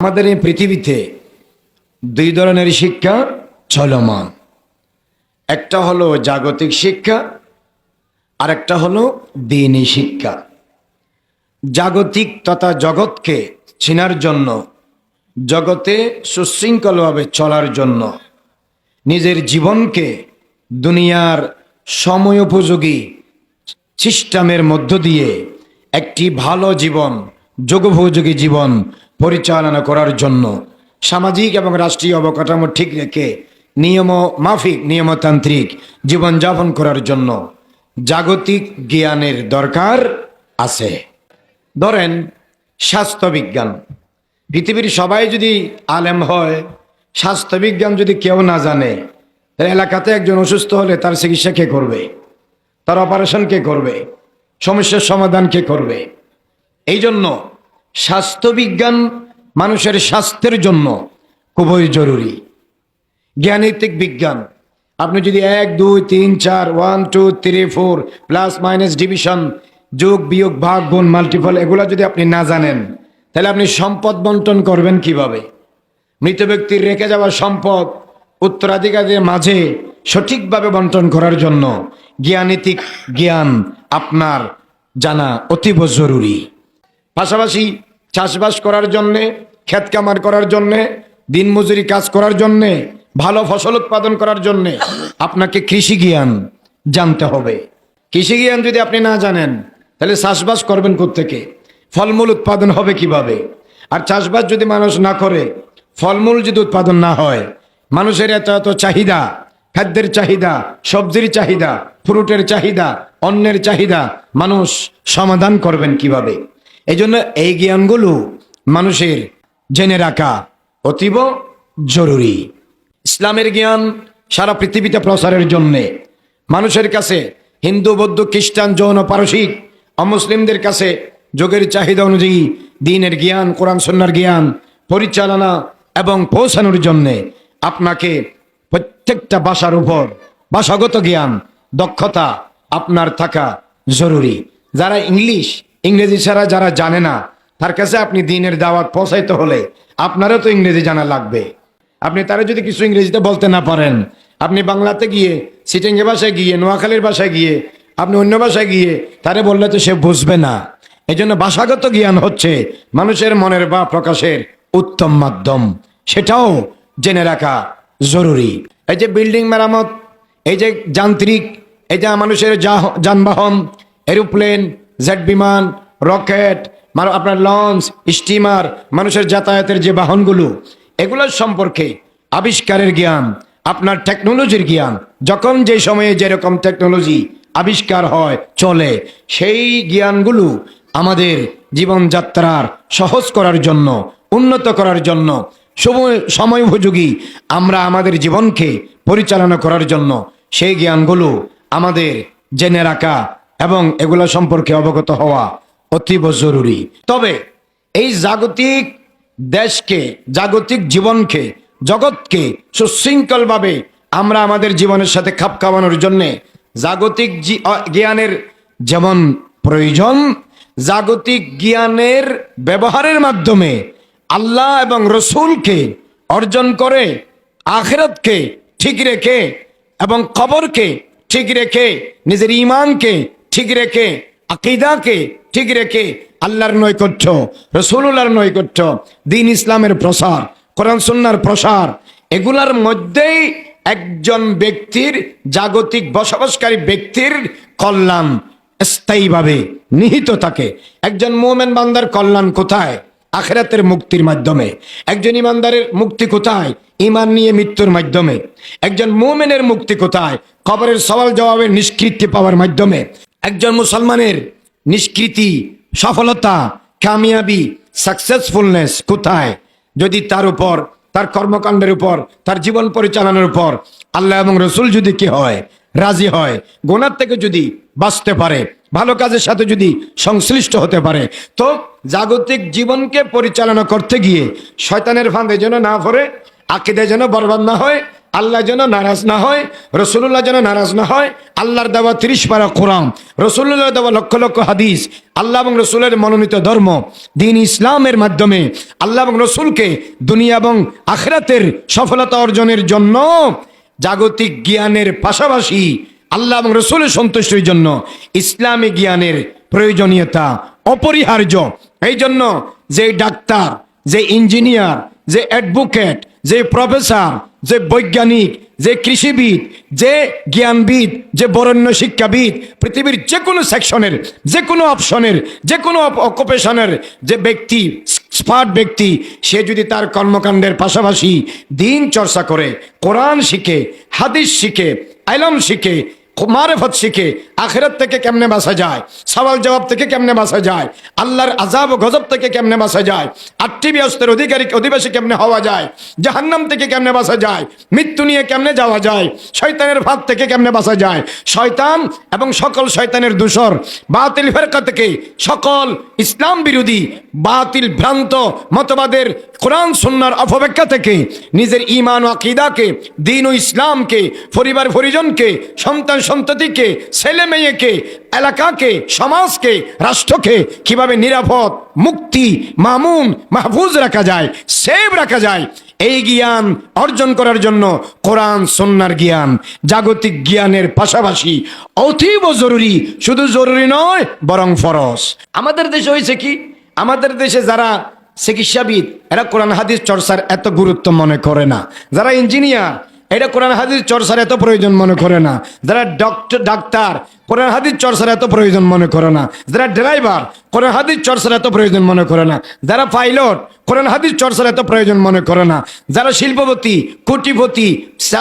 আমাদের এই পৃথিবীতে দুই ধরনের শিক্ষা চলমান। একটা হলো জাগতিক শিক্ষা আর একটা হলো দিনী শিক্ষা। জাগতিক তথা জগৎকে চেনার জন্য, জগতে সুশৃঙ্খলভাবে চলার জন্য, নিজের জীবনকে দুনিয়ার সময়োপযোগী সিস্টেমের মধ্য দিয়ে একটি ভালো জীবন, যোগোপযোগী জীবন পরিচালনা করার জন্য সামাজিক এবং রাষ্ট্রীয় অবকাঠামো ঠিক রেখে নিয়ম মাফিক, নিয়মতান্ত্রিক জীবনযাপন করার জন্য জাগতিক জ্ঞানের দরকার আছে। ধরেন, স্বাস্থ্যবিজ্ঞান। পৃথিবীর সবাই যদি আলেম হয়, স্বাস্থ্যবিজ্ঞান যদি কেউ না জানে, তাহলে এলাকাতে একজন অসুস্থ হলে তার চিকিৎসা কে করবে? তার অপারেশন কে করবে? সমস্যার সমাধান কে করবে? এই জন্য স্বাস্থ্যবিজ্ঞান মানুষের স্বাস্থ্যের জন্য খুবই জরুরি। জ্ঞানৈতিক বিজ্ঞান। আপনি যদি এক, দুই, তিন, চার one two three four plus minus division যোগ, বিয়োগ, ভাগ, গুণ মাল্টিপল এগুলো যদি আপনি না জানেন, তাহলে আপনি সম্পদ বন্টন করবেন কীভাবে? মৃত ব্যক্তির রেখে যাওয়া সম্পদ উত্তরাধিকারীদের মাঝে সঠিকভাবে বন্টন করার জন্য জ্ঞানীতিক জ্ঞান আপনার জানা অতীব জরুরি। পাশাপাশি চাষবাস করার জন্যে, ক্ষেত কামার করার জন্যে দিনমজুরি কাজ করার জন্যে, ভালো ফসল উৎপাদন করার জন্যে আপনাকে কৃষি জ্ঞান জানতে হবে। কৃষি জ্ঞান যদি আপনি না জানেন, তাহলে চাষবাস করবেন থেকে ফলমূল উৎপাদন হবে কীভাবে? আর চাষবাস যদি মানুষ না করে, ফলমূল যদি উৎপাদন না হয়, মানুষের এত এত চাহিদা, খাদ্যের চাহিদা, সবজির চাহিদা ফ্রুটের চাহিদা অন্যের চাহিদা মানুষ সমাধান করবেন কীভাবে? এই জন্য এই জ্ঞানগুলো মানুষের জেনে রাখা অতীব জরুরি। ইসলামের জ্ঞান সারা পৃথিবীতে প্রসারের জন্যে। মানুষের কাছে হিন্দু, বৌদ্ধ, খ্রিস্টান যৌন পারসিক, অমুসলিমদের কাছে যোগের চাহিদা অনুযায়ী দিনের জ্ঞান, কোরআন সন্ন্যার জ্ঞান, পরিচালনা এবং পৌঁছানোর জন্যে আপনাকে প্রত্যেকটা ভাষার উপর ভাষাগত জ্ঞান, দক্ষতা আপনার থাকা জরুরি। যারা ইংলিশ ইংরেজি ছাড়া যারা জানে না, তার কাছে আপনি দিনের দাওয়াত পৌঁছাইতে হলে আপনারও তো ইংরেজি জানা লাগবে। আপনি তারা যদি কিছু ইংরেজিতে বলতে না পারেন, আপনি বাংলাতে গিয়ে, সিটিংয়ে ভাষায় গিয়ে, নোয়াখালীর ভাষায় গিয়ে, আপনি অন্য ভাষায় গিয়ে, তারে বললে তো সে বুঝবে না। এই জন্য ভাষাগত জ্ঞান হচ্ছে মানুষের মনের বা প্রকাশের উত্তম মাধ্যম। সেটাও জেনে রাখা জরুরি। এই যে বিল্ডিং মেরামত, এই যে যান্ত্রিক, এই যে মানুষের যানবাহন, এরোপ্লেন জেট বিমান, রকেট আপনার লঞ্চ, স্টিমার, মানুষের যাতায়াতের যে বাহনগুলো, এগুলোর সম্পর্কে আবিষ্কারের জ্ঞান, আপনার টেকনোলজির জ্ঞান, যখন যে সময়ে যেরকম টেকনোলজি আবিষ্কার হয়, চলে, সেই জ্ঞানগুলো আমাদের জীবনযাত্রার সহজ করার জন্য, উন্নত করার জন্য, সময় সময় উপযোগী আমরা আমাদের জীবনকে পরিচালনা করার জন্য, সেই জ্ঞানগুলো আমাদের জেনে রাখা এবং এগুলো সম্পর্কে অবগত হওয়া অতীব জরুরি। তবে এই জাগতিক দেশকে, জাগতিক জীবনকে, জগৎকে সুশৃঙ্খলভাবে আমরা আমাদের জীবনের সাথে খাপ খাওয়ানোর জন্যে জাগতিক জ্ঞানের যেমন প্রয়োজন, জাগতিক জ্ঞানের ব্যবহারের মাধ্যমে আল্লাহ এবং রসুলকে অর্জন করে, আখেরাতকে ঠিক রেখে এবং খবরকে ঠিক রেখে, নিজের ইমানকে ঠিক রেখে, আকিদাকে ঠিক রেখে আল্লাহর নৈকট্য রসুল্লাহর নৈকট্য, দিন ইসলামের প্রসার, কোরআন সুন্নার প্রসার, এগুলার মধ্যেই একজন ব্যক্তির জাগতিক বসবাসকারী ব্যক্তির কল্যাণ স্থায়ীভাবে নিহিত থাকে। একজন মোমেন বান্দার কল্যাণ কোথায়? আখেরাতের মুক্তির মাধ্যমে। একজন ইমানদারের মুক্তি কোথায়? ইমান নিয়ে মৃত্যুর মাধ্যমে। একজন মোমেনের মুক্তি কোথায়? খবরের সওয়াল জবাবের নিষ্কৃতি পাওয়ার মাধ্যমে। একজন মুসলমানের নিষ্কৃতি, সফলতা, কামিয়াবি সাকসেসফুলনেস কোথায়? যদি তার উপর, তার কর্মকাণ্ডের উপর, তার জীবন পরিচালনার উপর আল্লাহ এবং রসুল যদি কি হয়, রাজি হয়, গোনার থেকে যদি বাঁচতে পারে, ভালো কাজের সাথে যদি সংশ্লিষ্ট হতে পারে, তো জাগতিক জীবনকে পরিচালনা করতে গিয়ে শয়তানের ফাঁদে যেন না পড়ে আকিদে যেন বরবাদ না হয় আল্লাহ যেন নারাজ না হয় রসুল্লাহ যেন নারাজ না হয়, আল্লাহর দেওয়া তিরিশ পারা কোরআন রসুল্লাহ দেওয়া লক্ষ লক্ষ হাদিস, আল্লাহ এবং রসুলের মনোনীত ধর্ম, দিন ইসলামের মাধ্যমে আল্লাহ এবং রসুলকে দুনিয়া এবং আখরাতের সফলতা অর্জনের জন্য, জাগতিক জ্ঞানের পাশাপাশি আল্লাহ এবং রসুলের সন্তুষ্টির জন্য ইসলামী জ্ঞানের প্রয়োজনীয়তা অপরিহার্য। এই জন্য যে ডাক্তার যে ইঞ্জিনিয়ার যে অ্যাডভোকেট, যে প্রফেসর, যে বৈজ্ঞানিক, যে কৃষিবিদ, যে জ্ঞানবিদ, যে বরেণ্য শিক্ষাবিদ, পৃথিবীর যে কোনো সেকশনের যে কোনো অপশনের যে কোনো অকুপেশনের যে ব্যক্তি স্মার্ট ব্যক্তি, সে যদি তার কর্মকাণ্ডের পাশাপাশি দিন চর্চা করে, কোরআন শিখে, হাদিস শিখে, আইলম শিখে মারেফত শিখে আখেরাত থেকে কেমনে বাসা যায়? সওয়াল জবাব থেকে কেমনে বাসা যায়? আল্লাহর আজাব ও গজব থেকে কেমনে বাসা যায়? আটটি ব্যস্তের অধিকারী অধিবাসী কেমনে হওয়া যায়? জাহান্নাম থেকে কেমনে বাসা যায়? মৃত্যু নিয়ে কেমনে যাওয়া যায়? শয়তানের ভাত থেকে কেমনে বাসা যায়? শয়তান এবং সকল শয়তানের দূষর, বাতিল ফেরকা থেকে সকল ইসলাম বিরোধী, বাতিল ভ্রান্ত মতবাদের কোরআন, সুন্নার অপব্যাখ্যা থেকে নিজের ইমান ও আকিদাকে, দিন ও ইসলামকে পরিবার পরিজনকে সন্তান সন্ততিকে, ছেলে মেয়েকে, এলাকাকে, সমাজকে, রাষ্ট্রকে কীভাবে নিরাপদ, মুক্তি, মামুন, মাহফুজ রাখা যায়, সেভ রাখা যায়, এই জ্ঞান অর্জন করার জন্য কোরআন সন্ন্যার জ্ঞান, জাগতিক জ্ঞানের পাশাপাশি অতীব জরুরি, শুধু জরুরি নয়, বরং ফরজ। আমাদের দেশে হয়েছে কি? আমাদের দেশে যারা চিকিৎসাবিদ, এরা কোরআন, হাদিস, চর্চার এত গুরুত্ব মনে করে না। যারা ইঞ্জিনিয়ার এটা কোরআন হাদিস চর্চার এত প্রয়োজন মনে করে না। যারা ডক্টর ডাক্তার কোরআন হাদিস চর্চার এত প্রয়োজন মনে করে না। যারা ড্রাইভার, কোরআন হাদিস চর্চার এত প্রয়োজন মনে করে না। যারা পাইলট, কোরআন হাদিস চর্চার এত প্রয়োজন মনে করে না। যারা শিল্পপতি, কোটিপতি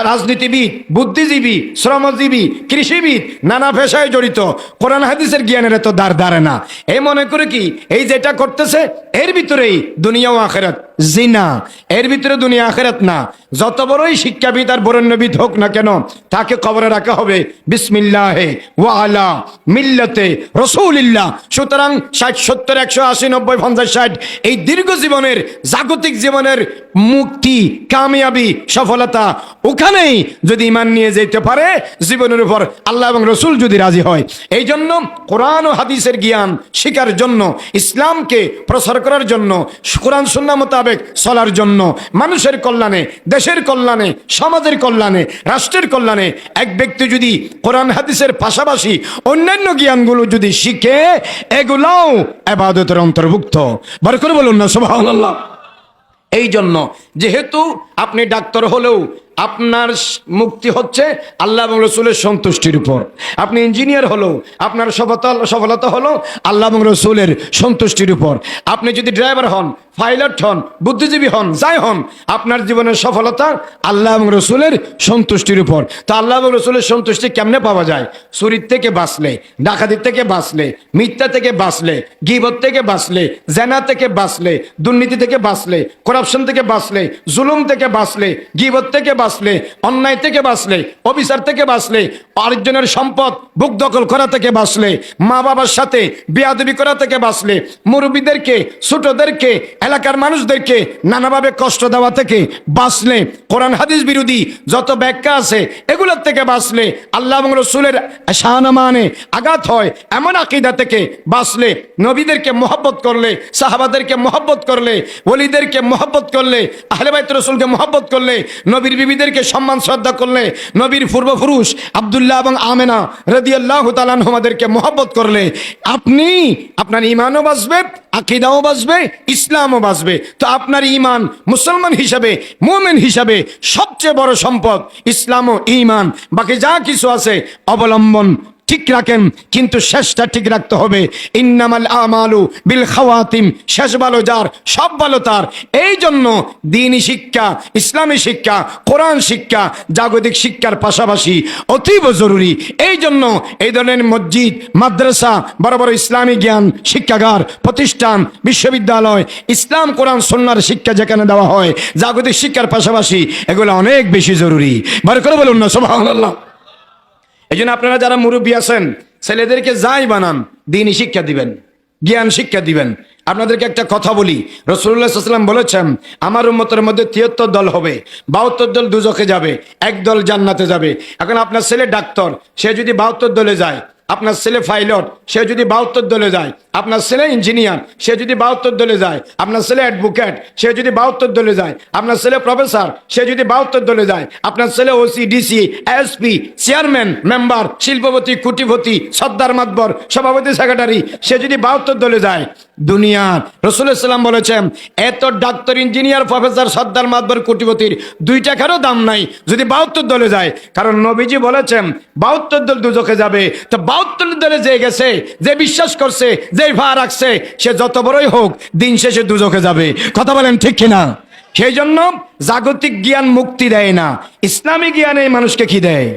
রাজনীতিবিদ, বুদ্ধিজীবী, শ্রমজীবী, কৃষিবিদ, নানা পেশায় জড়িত, কোরআন হাদিসের জ্ঞানের এত দাঁড় দাঁড়ে না। এই মনে করে কি? এই যেটা করতেছে, এর ভিতরেই দুনিয়া ও আখেরাত জিনা। এর ভিতরে দুনিয়া আখেরাত না। যত বড়ই শিক্ষাবিদ আর বরেণ্যবিদ হোক না কেন, তাকে কবরে রাখা হবে বিসমিল্লাহে ওয়া আলা মিল্লাতে রসুলিল্লাহ। সুতরাং ষাট, সত্তর, একশো আশি, নব্বই, পঞ্চাশ, ষাট, এই দীর্ঘ জীবনের, জাগতিক জীবনের মুক্তি, কামিয়াবি সফলতা ওখানেই যদি ইমান নিয়ে যেতে পারে, জীবনের উপর আল্লাহ এবং রসুল যদি রাজি হয়। এই জন্য কোরআন ও হাদিসের জ্ঞান শিকার জন্য, ইসলামকে প্রসার করার জন্য, কোরআন সুন্না মোতাবেক চলার জন্য, মানুষের কল্যাণে, দেশের কল্যাণে, সমাজের কল্যাণে, রাষ্ট্রের কল্যাণে এক ব্যক্তি যদি কোরআন, হাদিসের পাশাপাশি অন্যান্য জ্ঞানগুলো যদি শিখে, এগুলাও আবাদতের অন্তর্ভুক্ত। বার করে বলুন না, সুবহানাল্লাহ। এই জন্য যেহেতু আপনি ডাক্তার হলেও আপনার মুক্তি হচ্ছে আল্লাহ এবং রসুলের সন্তুষ্টির উপর। আপনি ইঞ্জিনিয়ার হলেও আপনার সফলতা সফলতা হলো আল্লাহ এবং রসুলের সন্তুষ্টির উপর। আপনি যদি ড্রাইভার হন পাইলট হন, বুদ্ধিজীবী হন, যাই হন, আপনার জীবনের সফলতা আল্লাহ এবং রসুলের সন্তুষ্টির উপর। তা আল্লাহ এবং রসুলের সন্তুষ্টি কেমনে পাওয়া যায়? চুরির থেকে বাঁচলে, ডাকাতির থেকে বাঁচলে, মিথ্যা থেকে বাঁচলে, গিবত থেকে বাঁচলে, জেনা থেকে বাঁচলে, দুর্নীতি থেকে বাঁচলে করাপশন থেকে বাঁচলে, জুলুম থেকে বাঁচলে, গিবত থেকে বাঁচলে অন্যায় থেকে বাঁচলে, অবিচার থেকে বাঁচলে, আরেকজনের সম্পদ বুক দখল করা থেকে বাঁচলে মা বাবার সাথে বিয়াদবি করা থেকে বাঁচলে, মুরব্বীদেরকে, ছোটদেরকে, এলাকার মানুষদেরকে নানাভাবে কষ্ট দেওয়া থেকে বাঁচলে, কোরআন হাদিস বিরোধী যত ব্যাখ্যা আছে এগুলোর থেকে বাঁচলে, আল্লাহ এবং রসুলের শাহনামানে আঘাত হয়, এমন আকিদা থেকে বাঁচলে, নবীদেরকে মোহব্বত করলে, সাহাবাদেরকে মোহব্বত করলে, ওলিদেরকে মোহব্বত করলে আহলেবাইত রসুলকে মোহব্বত করলে, নবীর বিবিদেরকে সম্মান, শ্রদ্ধা করলে নবীর পূর্বপুরুষ আবদুল্লাহ এবং আমেনা রদিয়াল্লাহ তালানহমাদেরকে মহব্বত করলে আপনি আপনার ইমানও বাঁচবে, আকিদাও বাঁচবে, ইসলামও বাঁচবে। তো আপনার ইমান মুসলমান হিসাবে, মোমেন হিসাবে সবচেয়ে বড় সম্পদ ইসলাম ও ইমান বাকি যা কিছু আছে অবলম্বন ঠিক রাখেন, কিন্তু শেষটা ঠিক রাখতে হবে। ইন্নামাল আমালু বিল খাওয়াতিম, শেষ ভালো যার, সব ভালো তার। এই জন্য দিনী শিক্ষা, ইসলামী শিক্ষা, কোরআন শিক্ষা, জাগতিক শিক্ষার পাশাপাশি অতীব জরুরি। এই জন্য এই ধরনের মসজিদ, মাদ্রাসা, বড় বড় ইসলামী জ্ঞান, শিক্ষাগার, প্রতিষ্ঠান, বিশ্ববিদ্যালয়, ইসলাম, কোরআন সন্ন্যার শিক্ষা যেখানে দেওয়া হয়, জাগতিক শিক্ষার পাশাপাশি এগুলো অনেক বেশি জরুরি। বার করে বলুন না, সুবহানাল্লাহ। এই জন্য আপনারা যারা মুরব্বী আছেন, ছেলেদেরকে যাই বানান, দিনই শিক্ষা দিবেন, জ্ঞান শিক্ষা দিবেন। আপনাদেরকে একটা কথা বলি রসুল্লাহাম বলেছেন, আমার উন্মতের মধ্যে তিয়াত্তর দল হবে, বাহাত্তর দল দুজকে যাবে, এক দল জান্নাতে যাবে। এখন আপনার ছেলে ডাক্তার, সে যদি বাহাত্তর দলে যায় আপনার ছেলে পাইলট সে যদি বাহাত্তর দলে যায়, আপনার ছেলে ইঞ্জিনিয়ার সে যদি বাহাত্তর দলে যায়, আপনার ছেলে অ্যাডভোকেট সে যদি বাহাত্তর দলে যায়, আপনার ছেলে প্রফেসর সে যদি বাহাত্তর দলে যায়, আপনার ছেলে OC DC SP chairman member শিল্পপতি, কুটিপতি, সর্দার মাতবর, সভাপতি সেক্রেটারি সে যদি বাহাত্তর দলে যায়, দুনিয়ার রসুলাম বলেছেন, এত ডাক্তার ইঞ্জিনিয়ার প্রফেসর সর্দার মাতবর, কুটিপতির দুই টাকারও দাম নাই। যদি বাহাত্তর দলে যায়, কারণ নবীজি বলেছেন, বাহাত্তর দল দুজকে যাবে, তো বাহাত্তর দলে যে গেছে, যে বিশ্বাস করছে, যে ভা রাখছে, সে যত বড়ই হোক, দিন শেষে দুজকে যাবে। কথা বলেন ঠিক কিনা? সেই জন্য জাগতিক জ্ঞান মুক্তি দেয় না, ইসলামী জ্ঞানে মানুষকে কি দেয়?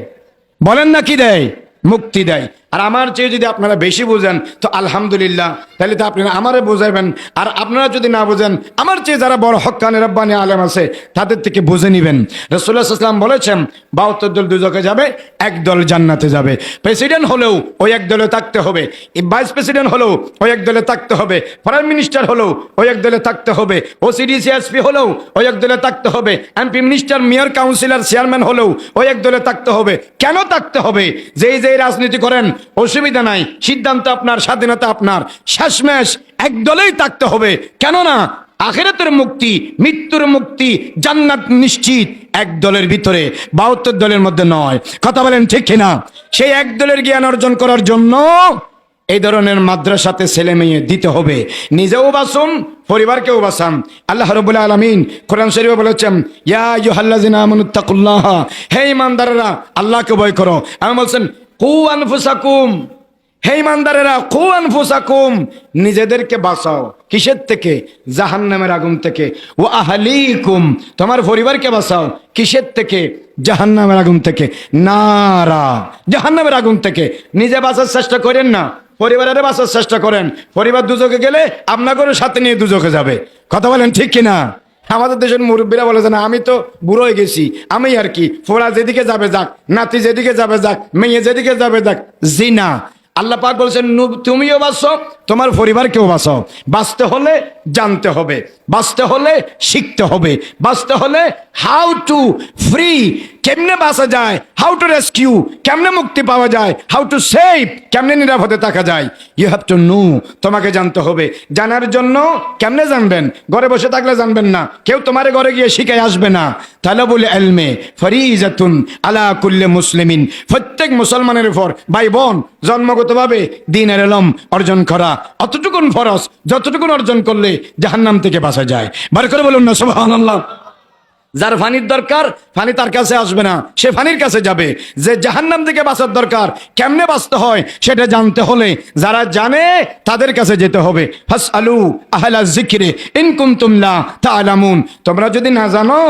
বলেন না কি দেয়? মুক্তি দেয়। আর আমার চেয়ে যদি আপনারা বেশি বোঝেন, তো আলহামদুলিল্লাহ। তাহলে তো আপনারা আমারে বোঝাবেন আর আপনারা যদি না বোঝেন, আমার চেয়ে যারা বড় হকানি, রব্বানি আলেম আছে, তাদের থেকে বুঝে নিবেন। রসুল্লাহাম বলেছেন, বাহাত্তর দল দুজকে যাবে, এক দল জান্নাতে যাবে। প্রেসিডেন্ট হলেও ওই এক দলে থাকতে হবে। ভাইস প্রেসিডেন্ট হলেও ওই এক দলে থাকতে হবে। ফরেন মিনিস্টার হলেও ওই এক দলে থাকতে হবে। ওসিডিসি এসপি হলেও ওই এক দলে থাকতে হবে। MP minister, mayor, councillor, chairman হলেও ওই এক দলে থাকতে হবে। কেন থাকতে হবে? যেই যেই রাজনীতি করেন অসুবিধা নাই। সিদ্ধান্ত আপনার, স্বাধীনতা আপনার। শেষমেশ এক দলেই থাকতে হবে। কেননা আখেরাতের মুক্তি, মৃত্যুর মুক্তি, জান্নাত নিশ্চিত এক দলের ভিতরে, বাহাত্তর দলের মধ্যে নয়। কথা বলেন ঠিক কিনা? সেই এক দলের জ্ঞান অর্জন করার জন্য এই ধরনের মাদ্রাসাতে ছেলে মেয়ে দিতে হবে। নিজেও বাসুন পরিবারকেও বাসান আল্লাহ রবুল আলমিন কোরআন শরীফ বলেছেন, ইয়া আমানুত্তাকুল্লাহ হে ইমানদারেরা আল্লাহকে ভয় করো। আমি বলছেন কু আনফুসাকুম। হে ইমানদারেরা কু আনফুসাকুম। নিজেদেরকে বাঁচাও। কিসের থেকে? জাহান্নামের আগুন থেকে। ও আহলিকুম। তোমার পরিবারকে বাঁচাও। কিসের থেকে? জাহান্নামের আগুন থেকে। নারা। জাহান্নামের আগুন থেকে। নিজে বাঁচার চেষ্টা করেন না। পরিবারের বাঁচার চেষ্টা করেন। পরিবার দুজকে গেলে আপনাকেও সাথে নিয়ে দুজকে যাবে। কথা বলেন ঠিক কিনা? আমাদের দেশের মুরব্বীরা বলে যে, না, আমি তো বুড়ো হয়ে গেছি। আমি আর কি, ফোড়া যেদিকে যাবে যাক, নাতি যেদিকে যাবে যাক, মেয়ে যেদিকে যাবে যাক, জিনা। আল্লাহ পাক বলছেন তুমিও বাঁচো, তোমার পরিবারকেও বাঁচো বাঁচতে হলে জানতে হবে, বাঁচতে হলে শিখতে হবে, বাঁচতে হলে হাউ টু ফ্রি কেমনে বাঁচা যায়? হাউ টু রেস্কিউ কেমনে মুক্তি পাওয়া যায়? হাউ টু সেভ কেমনে নিরাপদে থাকা যায়? ইউ হ্যাভ টু নো তোমাকে জানতে হবে। জানার জন্য কেমনে জানবেন? ঘরে বসে থাকলে জানবেন না। কেউ তোমার ঘরে গিয়ে শিখে আসবে না। তাহলে বলে এলমে ফরিজাতুন আলা কুল্লে মুসলিমিন। প্রত্যেক মুসলমানের উপর ভাই বোন, জন্মগতভাবে দিনের এলম অর্জন করা অতটুকুন ফরজ, যতটুকুন অর্জন করলে জাহান্নাম থেকে বাঁচা যায়। বার করে বলুন না, সুবহানাল্লাহ। যার ফানির দরকার, ফানি তার কাছে আসবে না। সে ফানির কাছে যাবে। যে জাহান্নাম থেকে বাঁচার দরকার, কেমনে বাঁচতে হয় সেটা জানতে হলে যারা জানে তাদের কাছে যেতে হবে। ফাস আলু আহলা জিকিরে ইনকুম তুমলা তা আলামুন তোমরা যদি না জানো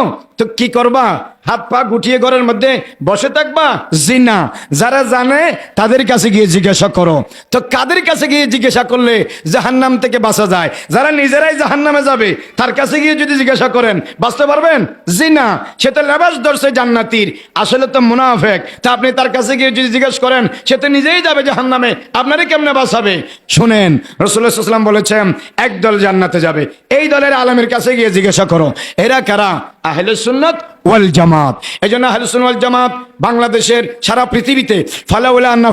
তো কি করবা? হাত পা গুটিয়ে ঘরের মধ্যে বসে থাকবা? জি না যারা জানে, তাদের কাছে গিয়ে জিজ্ঞাসা করো। তো কাদের কাছে গিয়ে জিজ্ঞাসা করলে জাহান্নাম থেকে বাঁচা যায়? যারা নিজেরাই জাহান্নামে যাবে, তার কাছে গিয়ে যদি জিজ্ঞাসা করেন, বাঁচতে পারবেন? জি না সে তো লেবাস ধরছে জান্নাতির। আসলে তো মুনাফেক। তা আপনি তার কাছে গিয়ে যদি জিজ্ঞেস করেন, সে তো নিজেই যাবে জাহান্নামে। আপনারই কেমনে বাঁচাবে? শুনেন রসুল্লাহাম বলেছেন একদল জান্নাতে যাবে। এই দলের আলমের কাছে গিয়ে জিজ্ঞাসা করো। এরা কারা? আহলে সুন্নত ওয়াল জামাত। এই জন্য আহলে সুন্নাত ওয়াল জামাত বাংলাদেশের সারা পৃথিবীতে, ফালাউলা আন্না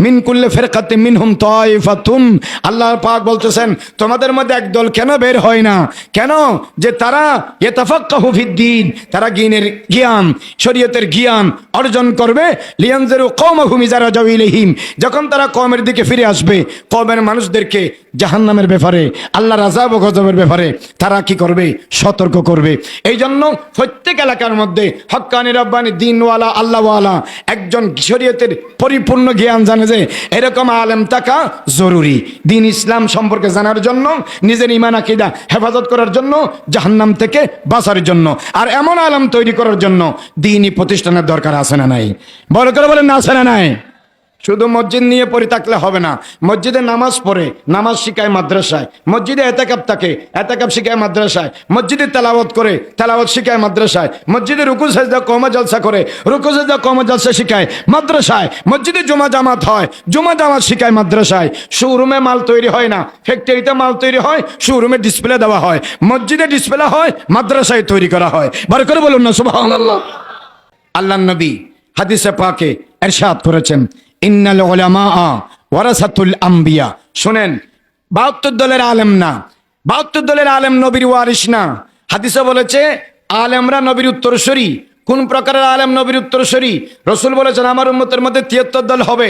মিন কুল্লে ফেরকাতে মিনহুম তাইফাতুন। আল্লাহ পাক বলতেছেন, তোমাদের মধ্যে একদল কেন বের হয় না? কেন? যে তারা ইয়াতাফাক্কাহু ফিদ্দিন তারা জ্ঞানের জ্ঞান, শরীয়তের জ্ঞান অর্জন করবে। লিয়ানজারু কওমাহুম ইযা রাজাউ ইলাইহিম। যখন তারা কমের দিকে ফিরে আসবে, কওমের মানুষদেরকে জাহান্নামের ব্যাপারে আল্লাহ রাজা ও গজবের ব্যাপারে তারা কি করবে? সতর্ক করবে। এই জন্য প্রত্যেক এলাকার মধ্যে হক্কানি রব্বানি দিনওয়ালা, আল্লাহওয়ালা একজন শরীয়তের পরিপূর্ণ জ্ঞান জানে যে এরকম আলেম থাকা জরুরি। দিন ইসলাম সম্পর্কে জানার জন্য, নিজের ইমান আকিদা হেফাজত করার জন্য, জাহান্নাম থেকে বাঁচার জন্য আর এমন আলেম তৈরি করার জন্য দিনই প্রতিষ্ঠানের দরকার আছে না নাই? বড় করে বলেন না আছে না নাই? শুধু মসজিদ নিয়ে পড়ে থাকলে হবে না। মসজিদে নামাজ পড়ে, নামাজ শিখায় মাদ্রাসায়। মসজিদে এতেকাপ থাকে, এতেকাপ শিখায় মাদ্রাসায়। মসজিদে তেলাওয়াত করে, তেলাওয়াত শিখায় মাদ্রাসায়। মসজিদে রুকু, সেজদা কমা জলসা করে, রুকু, সেজদা কমা জলসা শিখায় মাদ্রাসায়। মসজিদে জমা জামাত হয়, জমা জামাত শিখায় মাদ্রাসায়। শোরুমে মাল তৈরি হয় না, ফ্যাক্টরিতে মাল তৈরি হয়, শোরুমে ডিসপ্লে দেওয়া হয়। মসজিদে ডিসপ্লে হয়, মাদ্রাসায় তৈরি করা হয়। বার করে বলুন না, সুবহানাল্লাহ। আল্লাহ নবী হাদিসে পাকে এরশাদ করেছেন। ইন্নাল ওলামা ওয়ারাসাতুল আম্বিয়া। শুনেন, বাহাত্তর দলের আলেম না। বাহাত্তর দলের আলেম নবীর ওয়ারিস না। হাদিসে বলেছে, আলেমরা নবীর উত্তরসূরি কোন প্রকারের আলেম নবীর উত্তরসূরি রসুল বলেছেন, আমার উম্মতের মধ্যে তিয়াত্তর দল হবে।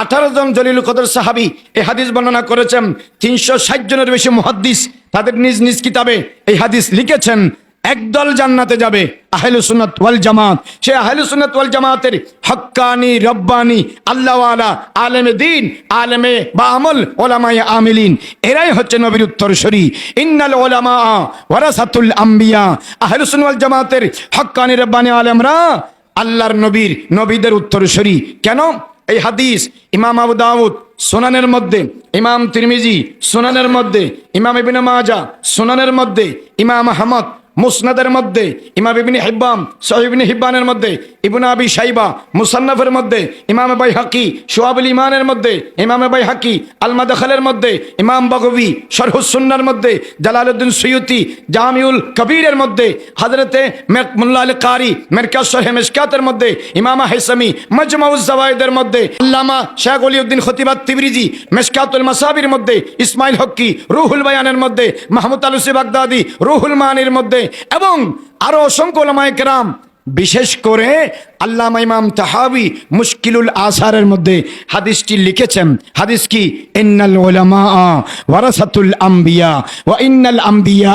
আঠারো জন জলিল কদর সাহাবি এই হাদিস বর্ণনা করেছেন। তিনশো ষাট জনের বেশি মুহাদ্দিস তাদের নিজ নিজ কিতাবে এই হাদিস লিখেছেন। একদল জান্নাতে যাবে, আহলু সুন্নাত ওয়াল জামাত। সে আহলু সুন্নাত ওয়াল জামাতের হক্কানি, রব্বানি, আল্লাহওয়ালা, আলেমে দিন, আলেমে বা আমল ওলামাই আমিলিন। এরাই হচ্ছে নবীর উত্তরসূরি। ইন্নাল ওলামা ওয়ারাসাতুল আম্বিয়া। আহলু সুন্নাত ওয়াল জামাতের হক্কানি, রব্বানি, আলেমরা আল্লাহর নবীর, নবীদের উত্তরসূরি। কেন? এই হাদিস ইমাম আবু দাউদ সোনানের মধ্যে, ইমাম তিরমিজি সোনানের মধ্যে, ইমাম ইবিন মাজা সোনানের মধ্যে, ইমাম আহমদ মুসনাদের মধ্যে, ইমাম ইবিন হিব্বাম সহিবিন হিব্বানের মধ্যে, ইবুন আবি সাইবা মুসান্নফের মধ্যে, ইমাম বাই হাকি সোহাবুল ইমানের মধ্যে, ইমাম বাই হাকি আলমা দখলের মধ্যে, ইমাম বগবি শরহুসুন্নার মধ্যে, জালালউদ্দিন সৈয়তি, জামিউল কবিরের মধ্যে, হজরতে মুল্লা আল কারি, মেরকাজ শরহে মেশকাতের মধ্যে, ইমামা হেসামি মজমাউজ জাওয়াইদের মধ্যে, আল্লামা শেখ অলিউদ্দিন খতিবাত তিবরিজি মেশকাতুল মাসাবির মধ্যে, ইসমাইল হক্কি, রুহুল বায়ানের মধ্যে, মাহমুদ আলুসি বাগদাদি, রুহুল মানির মধ্যে এবং আরও অসংখ্য ওলামায়ে কেরাম, বিশেষ করে আল্লামা ইমাম তাহাবি মুশকিলুল আসারের মধ্যে হাদিসটি লিখেছেন। হাদিস কি? ইন্নাল উলামা ওয়ারাসাতুল আম্বিয়া ওয়া ইন্নাল আম্বিয়া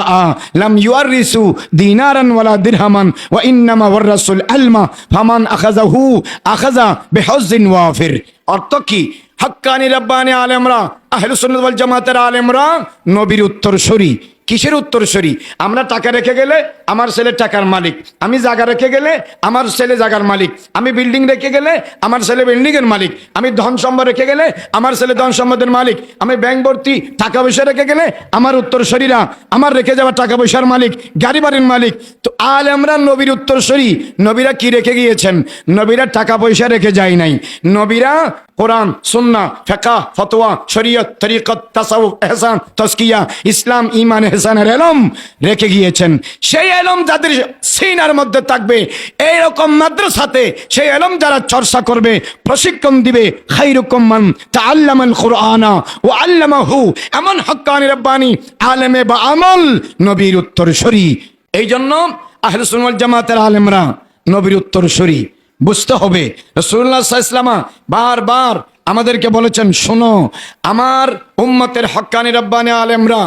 লাম ইউয়ারিসু দিনারান ওয়ালা দিরহামান ওয়া ইন্নামা ওয়ারাসুল আলমা ফামান আখাযাহু আখাযা বিহজ্জিন ওয়াফির। অর্থ কি? হক্কানি রব্বানি আলেমরা আহলুস সুন্নাত ওয়াল জামাতের আলেমরা নবীর উত্তরসূরি। কিসের উত্তরসূরি আমরা টাকা রেখে গেলে আমার ছেলে টাকার মালিক। আমি জায়গা রেখে গেলে আমার ছেলে জায়গার মালিক। আমি বিল্ডিং রেখে গেলে আমার ছেলে বিল্ডিংয়ের মালিক। আমি ধন সম্পদ রেখে গেলে আমার ছেলে ধন সম্পদের মালিক। আমি ব্যাংক ভর্তি, টাকা পয়সা রেখে গেলে আমার উত্তরসূরিরা আমার রেখে যাওয়া টাকা পয়সার মালিক, গাড়ি বাড়ির মালিক। তো আল আমরা নবীর উত্তরসূরি নবীরা কি রেখে গিয়েছেন? নবীরা টাকা পয়সা রেখে যায় নাই। নবীরা কোরআন সুন্না ফেকা ফতোয়া, শরীয়ত, তরিকত, তাসাউফ, এহসান তস্কিয়া ইসলাম ইমান এহসানের এলম রেখে গিয়েছেন। সেই এলম যাদের সিনার মধ্যে থাকবে, এইরকম মাদ্রাসাতে সেই এলম যারা চর্চা করবে, প্রশিক্ষণ দিবে, খাইরুকুম মান তাআল্লামাল কুরআনা ও আল্লামাহু। এমন হক্কানি রব্বানি, আলেমে বা আমল, নবীর উত্তরসূরি। এই জন্য আহলুস জামাতের আলেমরা নবীর উত্তরসূরি। বুঝতে হবে রসুল্লাহ ইসলামা বারবার আমাদেরকে বলেছেন, শোনো, আমার উম্মতের হক্কানি রব্বানি আলেমরা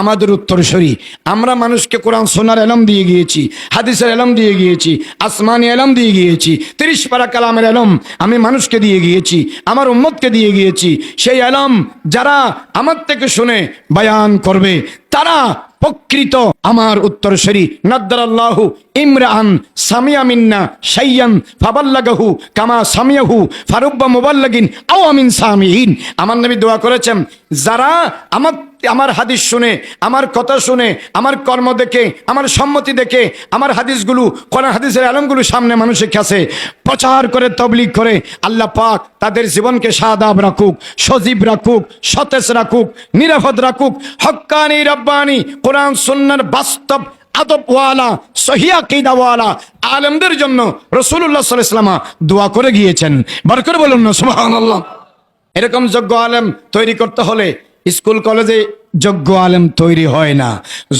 আমাদের উত্তরসূরি আমরা মানুষকে কোরআন সোনার এলম দিয়ে গিয়েছি, হাদিসের এলম দিয়ে গিয়েছি, আসমানি এলম দিয়ে গিয়েছি, তিরিশ পারা কালামের এলম আমি মানুষকে দিয়ে গিয়েছি, আমার উম্মতকে দিয়ে গিয়েছি। সেই এলম যারা আমার থেকে শুনে বয়ান করবে, তারা প্রকৃত আমার উত্তরসূরি নদ্দারাল্লাহু ইমরান সামিয়া মিন্না শাইয়ান ফাবাল্লাগাহু কামা সামিয়াহু ফারুব্বা মুবাল্লাগিন আও আমিন সামিহীন। আমার নবী দোয়া করেছেন, যারা আমার আমার হাদিস শুনে, আমার কথা শুনে, আমার কর্ম দেখে, আমার সম্মতি দেখে, আমার হাদিসগুলো, কোরআন হাদিসের আলমগুলো সামনে মানুষের কাছে প্রচার করে, তবলিগ করে, আল্লাহ পাক তাদের জীবনকে সাদাব রাখুক, সজীব রাখুক, সতেজ রাখুক, নিরাপদ রাখুক। হক্কানি রব্বানি, কোরআন, সুন্নার বাস্তব আদবওয়ালা সহিয়া আলেমদের জন্য রসুল্লাহ সাল্লামা দোয়া করে গিয়েছেন। বার করে বলুন না, সুবহানাল্লাহ। এরকম যোগ্য আলেম তৈরি করতে হলে স্কুল কলেজে যোগ্য আলেম তৈরি হয় না।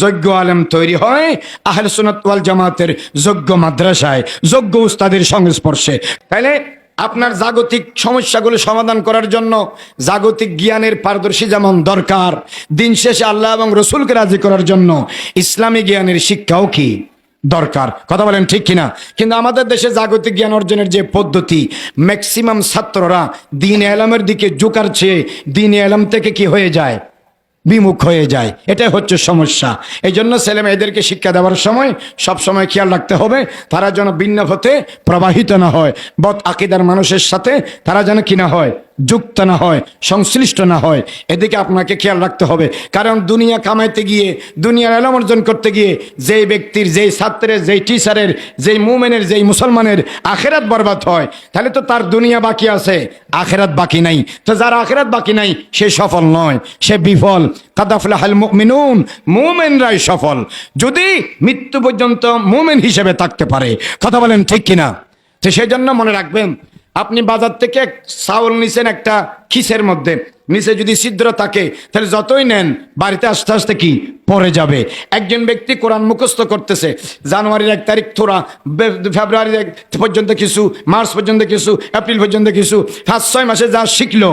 যোগ্য আলেম তৈরি হয় আহলে ওয়াল জামাতের যোগ্য মাদ্রাসায়, যোগ্য উস্তাদের সংস্পর্শে। তাইলে আপনার জাগতিক সমস্যাগুলো সমাধান করার জন্য জাগতিক জ্ঞানের পারদর্শী যেমন দরকার, দিন শেষে আল্লাহ এবং রসুলকে রাজি করার জন্য ইসলামী জ্ঞানের শিক্ষাও কি? দরকার। কথা বলেন ঠিক কিনা? কিন্তু আমাদের দেশে জাগতিক জ্ঞান অর্জনের যে পদ্ধতি ম্যাক্সিমাম ছাত্ররা দিন এলামের দিকে ঝুঁকার চেয়ে দিন এলাম থেকে কি হয়ে যায়? বিমুখ হয়ে যায়। এটাই হচ্ছে সমস্যা। এই জন্য ছেলে মেয়েদেরকে শিক্ষা দেওয়ার সময় সব সময় খেয়াল রাখতে হবে, তারা যেন ভিন্ন হতে প্রবাহিত না হয়, বদ আকিদার মানুষের সাথে তারা যেন কি না হয় যুক্ত না হয়, সংশ্লিষ্ট না হয়, এদিকে আপনাকে খেয়াল রাখতে হবে। কারণ দুনিয়া কামাইতে গিয়ে, দুনিয়ার এলাম অর্জন করতে গিয়ে, যেই ব্যক্তির, যেই ছাত্রের, যেই টিচারের যেই মুমেনের, যেই মুসলমানের আখেরাত বরবাদ হয়, তাহলে তো তার দুনিয়া বাকি আছে, আখেরাত বাকি নাই। তো যার আখেরাত বাকি নাই, সে সফল নয়, সে বিফল। কাদাফুল হাল মিনুন মুমেনরাই সফল। যদি মৃত্যু পর্যন্ত মুমেন হিসেবে থাকতে পারে, কথা বলেন ঠিক কিনা? তো সেই জন্য মনে রাখবেন আপনি বাজার থেকে এক চাউল নিছেন একটা খিসের মধ্যে। নিচে যদি ছিদ্র থাকে, তাহলে যতই নেন, বাড়িতে আস্তে আস্তে কি? পরে যাবে। একজন ব্যক্তি কোরআন মুখস্থ করতেছে, জানুয়ারির এক তারিখ থোড়া ফেব্রুয়ারি ফেব্রুয়ারির এক পর্যন্ত কিছু, মার্চ পর্যন্ত কিছু, এপ্রিল পর্যন্ত কিছু, পাঁচ, ছয় মাসে যা শিখলো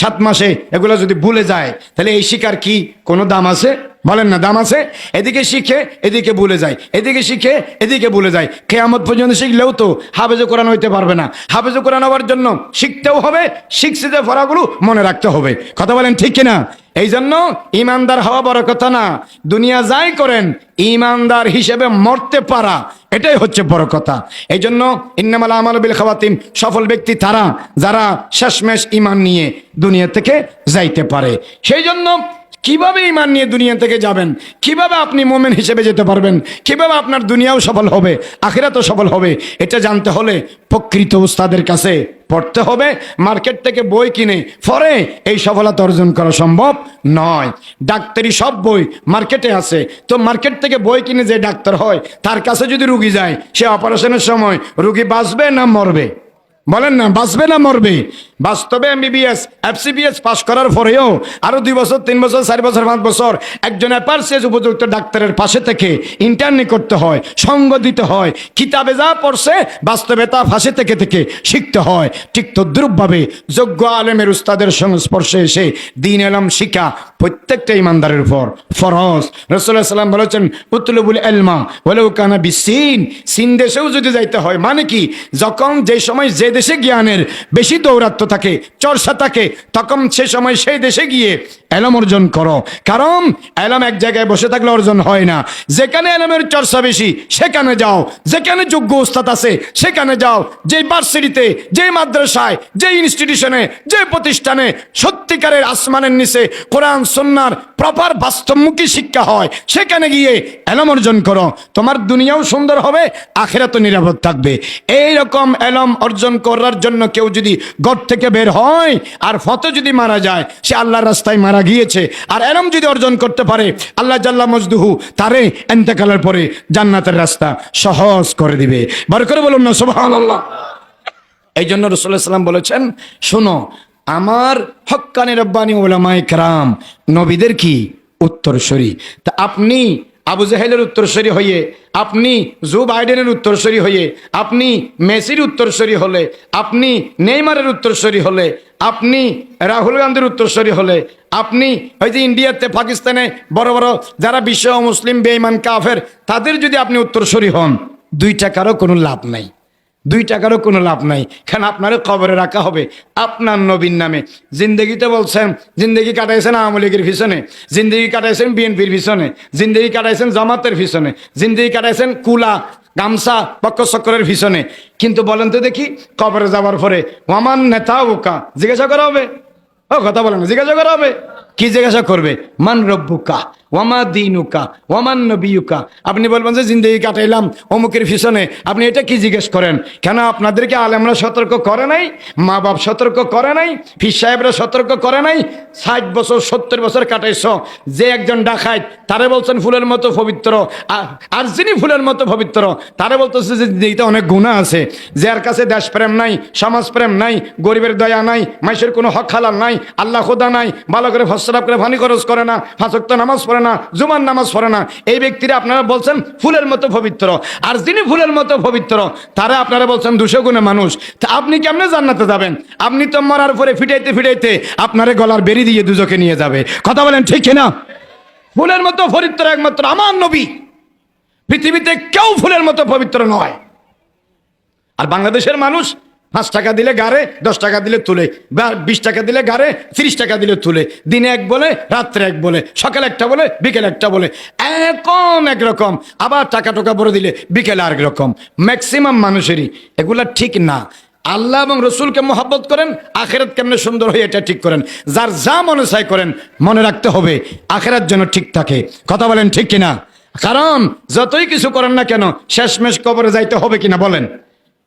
সাত মাসে এগুলো যদি ভুলে যায়, তাহলে এই শিকার কি? কোনো দাম আছে? বলেন না, দাম আছে? এদিকে শিখে, এদিকে ভুলে যায়। এদিকে শিখে, এদিকে ভুলে যায়। খেয়ামত পর্যন্ত শিখলেও তো হাফেজে কোরআন হইতে পারবে না। হাফেজে কোরআন হওয়ার জন্য শিখতেও হবে, শিখছে যে ফরাগুলো মনে রাখতে হবে। কথা বলেন ঠিক কিনা? এই জন্য ইমানদার হওয়া বড় কথা না। দুনিয়া যাই করেন, ইমানদার হিসেবে মরতে পারা, এটাই হচ্ছে বড় কথা। এই জন্য ইন্নামাল আমাল বিল খাওয়াতিম, সফল ব্যক্তি তারা, যারা শেষমেশ ইমান নিয়ে দুনিয়া থেকে যাইতে পারে। সেই জন্য কীভাবে ইমান নিয়ে দুনিয়া থেকে যাবেন? কীভাবে আপনি মোমেন হিসেবে যেতে পারবেন? কীভাবে আপনার দুনিয়াও সফল হবে, আখেরাতও সফল হবে? এটা জানতে হলে প্রকৃত উস্তাদের কাছে পড়তে হবে। মার্কেট থেকে বই কিনে পরে এই সফলতা অর্জন করা সম্ভব নয়। ডাক্তারি সব বই মার্কেটে আছে। তো মার্কেট থেকে বই কিনে যে ডাক্তার হয়, তার কাছে যদি রুগী যায়, সে অপারেশনের সময় রুগী বাঁচবে না মরবে? বলেন না, বাঁচবে না মরবে? বাস্তবে এমবিবিএস এফসিবিএস পাস করার পরেও আরও দুই বছর, তিন বছর, চার বছর, পাঁচ বছর একজন অ্যাপারসিএস উপযুক্ত ডাক্তারের পাশে থেকে ইন্টারনি করতে হয়, সঙ্গ দিতে হয়, কিতাবে যা পড়ছে বাস্তবে তা ফাঁসে থেকে থেকে শিখতে হয়। ঠিক তদ্রুপভাবে যোগ্য আলেমের উস্তাদের সংস্পর্শে এসে দিন এলাম শিখা প্রত্যেকটা ইমানদারের উপর ফরজ। রসুল্লাহ সাল্লাম বলেছেন, উতলুবুল এলমা বলেও কানা বিসিন সিন দেশেও যদি যাইতে হয় মানে কি? যখন যে সময় যে দেশে জ্ঞানের বেশি দৌরাত্ম থাকে চর্চা থাকে তখন সে সময় সেই দেশে গিয়ে এলম অর্জন করো। কারণ এলম এক জায়গায় বসে থাকলে অর্জন হয় না। যেখানে এলমের চর্চা বেশি, সেখানে যাও। যেখানে যোগ্য উস্তাদ আছে, সেখানে যাও। যে ভার্সিটিতে যে মাদ্রাসায় যে ইনস্টিটিউশনে যে প্রতিষ্ঠানে সত্যিকারের আসমানের নিচে কোরআন সন্ন্যার প্রপার বাস্তবমুখী শিক্ষা হয়, সেখানে গিয়ে এলম অর্জন করো। তোমার দুনিয়াও সুন্দর হবে আখেরা তো নিরাপদ থাকবে। এই রকম এলম অর্জন করার জন্য কেউ যদি ঘর থেকে বের হয়, আর ফতে যদি মারা যায়, সে আল্লাহর রাস্তায় মারা গিয়েছে। আর এরম যদি অর্জন করতে পারে, আল্লাহ জাল্লা মজদুহু, তারে এন্তেকালের পরে জান্নাতের রাস্তা সহজ করে দিবে। বার করে বলুন না, সুবহানাল্লাহ। এই জন্য রসুল্লাহাম বলেছেন, শোনো, আমার হক্কানি রব্বানি ওলামাই কারাম, নবীদের কি উত্তর সরি তা আপনি আবু জাহেলের উত্তরস্বরী হয়ে, আপনি জো বাইডেনের উত্তরস্বরী হয়ে, আপনি মেসির উত্তরস্বরী হলে, আপনি নেইমারের উত্তরস্বরী হলে, আপনি রাহুল গান্ধীর উত্তরস্বরী হলে, আপনি ওই যে ইন্ডিয়াতে পাকিস্তানে বড় বড় যারা বিশ্ব মুসলিম বেঈমান, কাফের, তাদের যদি আপনি উত্তরস্বরী হন দুই টাকারও কোনো লাভ নাই। দুই টাকারও কোনো লাভ নাই। কারণ আপনারও কবরে রাখা হবে? আপনার নবীন নামে। জিন্দগিতে বলছেন, জিন্দগি কাটাইছেন আওয়ামী লীগের পিছনে। জিন্দগি কাটাইছেন বিএনপির পিছনে। জিন্দগি কাটাইছেন জামাতের পিছনে। জিন্দগি কাটাইছেন কুলা, গামছা পক্কচক্করের পিছনে। কিন্তু বলেন তো দেখি, কবরে যাওয়ার পরে ওমান নেতা ওকা জিজ্ঞাসা করা হবে? ও, কথা বলেন জিজ্ঞাসা করা হবে? কি জিজ্ঞাসা করবে? মান রব্বুকা, ওয়ামা দিনুকা ওয়ামান নবিউকা আপনি বলবেন যে জিন্দগি কাটাইলাম অমুকের পিছনে। আপনি এটা কি জিজ্ঞেস করেন? কেন আপনাদেরকে আলেমরা সতর্ক করে নাই? মা বাপ সতর্ক করে নাই? ফির সাহেবরা সতর্ক করে নাই? ষাট বছর, সত্তর বছর কাটাইছ। যে একজন ডাকায় তারে বলছেন ফুলের মতো পবিত্র। আর- যিনি ফুলের মতো পবিত্র, তারে বলতেছে যে জিন্দগিতে অনেক গুণা আছে। যার কাছে দেশপ্রেম নাই সমাজপ্রেম নাই, গরিবের দয়া নাই মাইসের কোনো হক হালাল নাই, আল্লাহ খোদা নাই, ভালো করে ফসরাপ করে ফানি খরচ করে না, ফাঁসক্ত নামাজ পড়ে না, জুমার নামাজ পড়ে না। এই ব্যক্তিরা আপনারা বলছেন ফুলের মতো পবিত্র। আর যিনি ফুলের মতো পবিত্র, তারা আপনারা বলছেন দুশো গুণে মানুষ। তা আপনি কেমনে জান্নাতে যাবেন? আপনি তো মরার পরে ফিটাইতে ফিটাইতে আপনারে গলার বেরি দিয়ে দুজকে নিয়ে যাবে। কথা বলেন ঠিক না ফুলের মতো পবিত্র একমাত্র আমার নবী। পৃথিবীতে কেউ ফুলের মতো পবিত্র নয়। আর বাংলাদেশের মানুষ পাঁচ টাকা দিলে গাড়ে দশ টাকা দিলে তুলে, বা বিশ টাকা দিলে গাড়ে তিরিশ টাকা দিলে তুলে। দিনে এক বলে, রাত্রে এক বলে, সকাল একটা বলে, বিকেল একটা বলে। এখন একরকম আবার টাকা টোকা বড় দিলে বিকেলে আরেক রকম। ম্যাক্সিমাম মানুষেরই। এগুলা ঠিক না। আল্লাহ এবং রসুলকে মোহাব্বত করেন, আখেরাত কেমনে সুন্দর হয়ে এটা ঠিক করেন। যার যা মনে চাই করেন, মনে রাখতে হবে, আখেরাত যেন ঠিক থাকে। কথা বলেন ঠিক কিনা? কারণ, যতই কিছু করেন না কেন, শেষমেশ কবরে যাইতে হবে কিনা বলেন?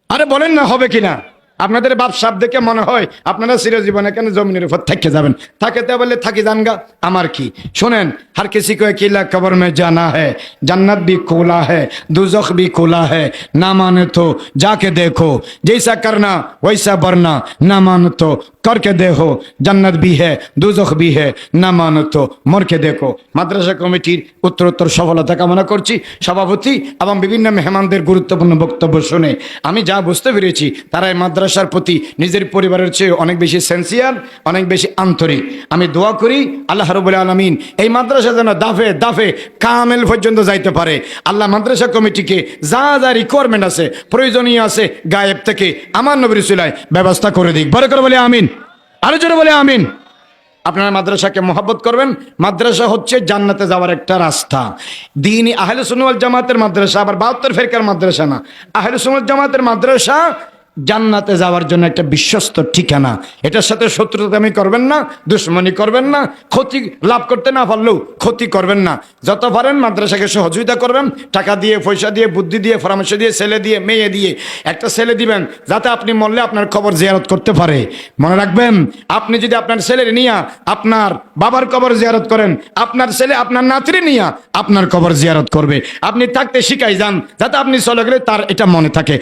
আরে বলেন না হবে কিনা? আপনাদের বাপ সাপ দেখে মনে হয় আপনারা চিরজীবনে কেন জমিনের উপর থেকে যাবেন? থাকে তা বললে থাকি জানগা, আমার কি? শোনেন, হার কিসি কো কিলা কবর মে জানা হে, জান্নাত বি খোলা হে, দুজখ বি খোলা হে, না মানে তো যাকে দেখো জৈসা করনা, ওইসা বরনা, না মানে তো করকে দেখো, জান্নাত বি হে, দুজখ বি হে, না মানে তো মরকে দেখো। মাদ্রাসা কমিটির উত্তরোত্তর সফলতা কামনা করছি। সভাপতি এবং বিভিন্ন মেহমানদের গুরুত্বপূর্ণ বক্তব্য শুনে আমি যা বুঝতে পেরেছি তারা এই মাদ্রাসা মাদ্রাসার প্রতি নিজের পরিবারের চেয়ে অনেক বেশি সেন্সিয়ার অনেক বেশি আন্তরিক। আমি দোয়া করি আল্লাহ রবুল আলমিন এই মাদ্রাসা যেন দাফে দাফে কামেল পর্যন্ত যাইতে পারে। আল্লাহ মাদ্রাসা কমিটিকে যা যা রিকোয়ারমেন্ট আছে, প্রয়োজনীয় আছে, গায়েব থেকে আমার নবীর সুলাই ব্যবস্থা করে দিক। বড় করে বলে আমিন। আরও জোরে বলে আমিন। আপনারা মাদ্রাসাকে মহব্বত করবেন। মাদ্রাসা হচ্ছে জান্নাতে যাওয়ার একটা রাস্তা। দিনই আহলে সুনুয়াল জামাতের মাদ্রাসা, আবার বাহাত্তর ফেরকার মাদ্রাসা না। আহলে সুনুয়াল জামাতের মাদ্রাসা জান্নাতে যাওয়ার জন্য একটা বিশ্বস্ত ঠিকানা। এটার সাথে শত্রুতামি করবেন না, দুশ্মনী করবেন না, ক্ষতি লাভ করতে না পারলেও ক্ষতি করবেন না। যত পারেন মাদ্রাসাকে সহযোগিতা করবেন, টাকা দিয়ে, পয়সা দিয়ে, বুদ্ধি দিয়ে, পরামর্শ দিয়ে, ছেলে দিয়ে, মেয়ে দিয়ে, একটা ছেলে দিবেন, যাতে আপনি মরলে আপনার খবর জিয়ারত করতে পারে। মনে রাখবেন, আপনি যদি আপনার ছেলের নিয়া আপনার বাবার কবর জিয়ারত করেন, আপনার ছেলে আপনার নাতিরে নিয়া আপনার কবর জিয়ারত করবে। আপনি থাকতে শিখাই যান, যাতে আপনি চলে গেলে তার এটা মনে থাকে।